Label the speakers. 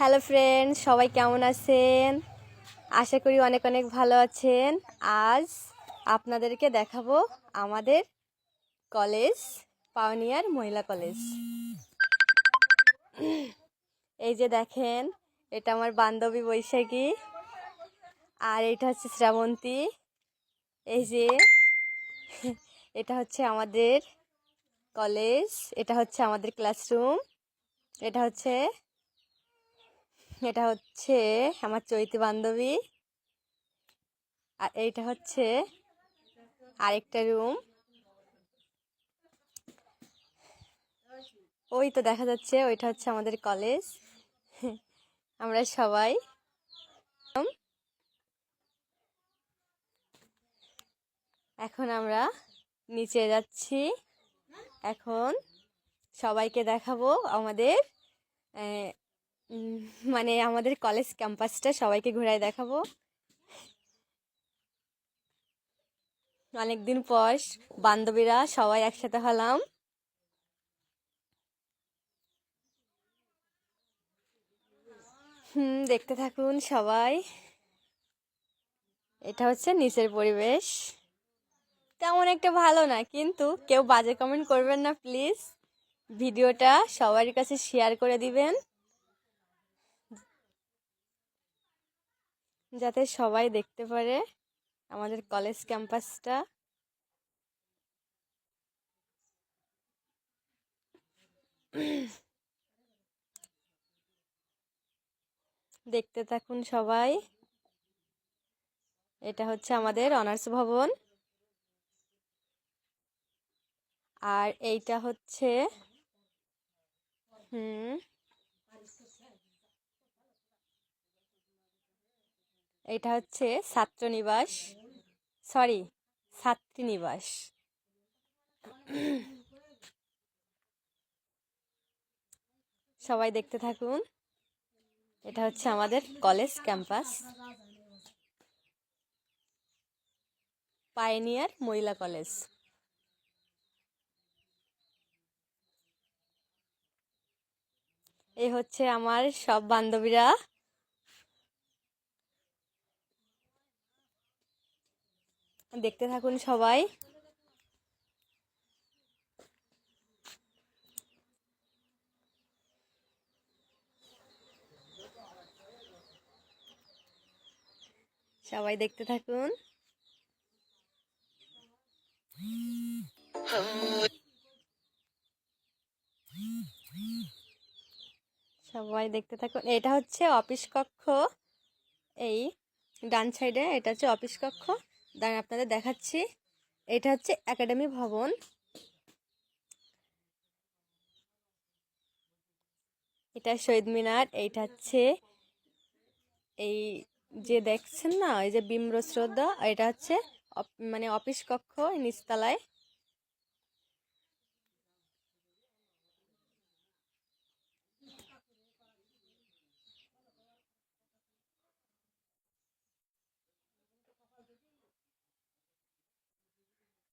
Speaker 1: Hello friend সবাই কেমন আছেন? আশা করি অনেক অনেক ভালো আছেন। আজ আপনাদেরকে দেখাবো আমাদের কলেজ, পাওনিয়ার মহিলা কলেজ। এই যে দেখেন, এটা আমার বান্ধবী বৈশাখী, আর এটা হচ্ছে শ্রাবন্তী। এই যে, এটা হচ্ছে আমাদের কলেজ, এটা হচ্ছে আমাদের ক্লাসরুম এটা হচ্ছে এটা হচ্ছে আমার চৈতি বান্ধবী। আর এইটা হচ্ছে আরেকটা রুম। ওই তো দেখা যাচ্ছে, ওইটা হচ্ছে আমাদের কলেজ। আমরা সবাই এখন আমরা নিচে যাচ্ছি। এখন সবাইকে দেখাবো আমাদের মানে আমাদের কলেজ ক্যাম্পাসটা সবাইকে ঘুরায় দেখাবো। অনেকদিন পর বান্ধবীরা সবাই একসাথে হলাম। হুম, দেখতে থাকুন সবাই। এটা হচ্ছে নিচের পরিবেশ। তেমন একটা ভালো না, কিন্তু কেউ বাজে কমেন্ট করবেন না প্লিজ ভিডিওটা সবার কাছে শেয়ার করে দিবেন। যাতে সবাই দেখতে পারে আমাদের কলেজ ক্যাম্পাসটা দেখতে থাকুন সবাই। এটা হচ্ছে আমাদের অনার্স ভবন। আর এইটা হচ্ছে, হুম এটা হচ্ছে ছাত্রনিবাস সরি ছাত্রীনিবাস। সবাই দেখতে থাকুন, এটা হচ্ছে আমাদের college campus. Pioneer Mahila College. এই হচ্ছে আমার সব বান্ধবীরা। দেখতে থাকুন সবাই। সবাই দেখতে থাকুন। সবাই দেখতে থাকুন। এটা হচ্ছে অফিস কক্ষ। এই ডান সাইডে এটা হচ্ছে অফিস কক্ষ। দাঁড়ান, আপনাদের দেখাচ্ছি। এটা হচ্ছে একাডেমি ভবন। এটা শহীদ মিনার, এইটা হচ্ছে এই যে দেখছেন না, এই যে বিম্রশ্রদ্ধা এটা হচ্ছে মানে অফিস কক্ষ নিচতলায়।